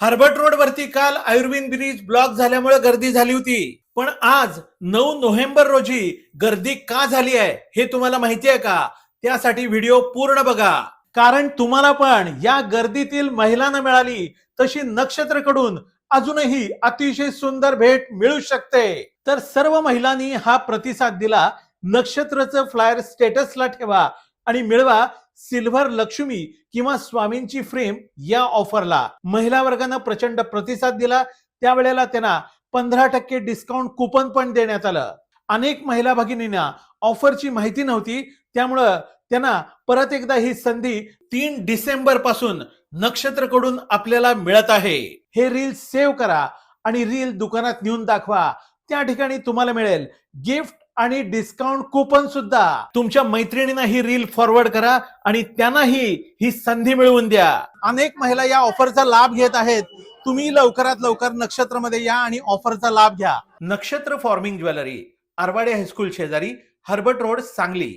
हार्बर्ट road वरती काल Ayurveda bridge block झाल्यामुळे गर्दी झाली होती. पण आज नऊ नोव्हेंबर रोजी गर्दी का झाली आहे हे तुम्हाला माहिती आहे का? त्यासाठी व्हिडिओ पूर्ण बघा. कारण तुम्हाला पण या गर्दीतील महिलांना मिळाली तशी नक्षत्रकडून अजूनही अतिशय सुंदर भेट मिळू शकते. तर सर्व महिलांनी हा प्रतिसाद दिला. नक्षत्रचं फ्लायर स्टेटसला ठेवा. आणि मिळवा सिल्व्हर लक्ष्मी किंवा स्वामींची फ्रेम या ऑफरला. महिला वर्गानं प्रचंड प्रतिसाद दिला. त्यावेळेला त्यांना पंधरा टक्के डिस्काउंट कुपन पण देण्यात आलं. अनेक महिला भगिनींना ऑफरची माहिती नव्हती. त्यामुळं त्यांना परत एकदा ही संधी तीन डिसेंबरपासून नक्षत्रकडून आपल्याला मिळत आहे. हे रील सेव्ह करा आणि रील दुकानात नेऊन दाखवा. त्या ठिकाणी तुम्हाला मिळेल गिफ्ट आणि डिस्काउंट कुपन सुद्धा. तुमच्या मैत्रिणींना ही रील फॉरवर्ड करा आणि त्यांनाही ही संधी मिळवून द्या. अनेक महिला या ऑफरचा लाभ घेत आहेत. तुम्ही लवकरात लवकर नक्षत्रमध्ये या आणि ऑफरचा लाभ घ्या. Nakshatra forming jewellery Arwade high school शेजारी हर्बर्ट रोड सांगली.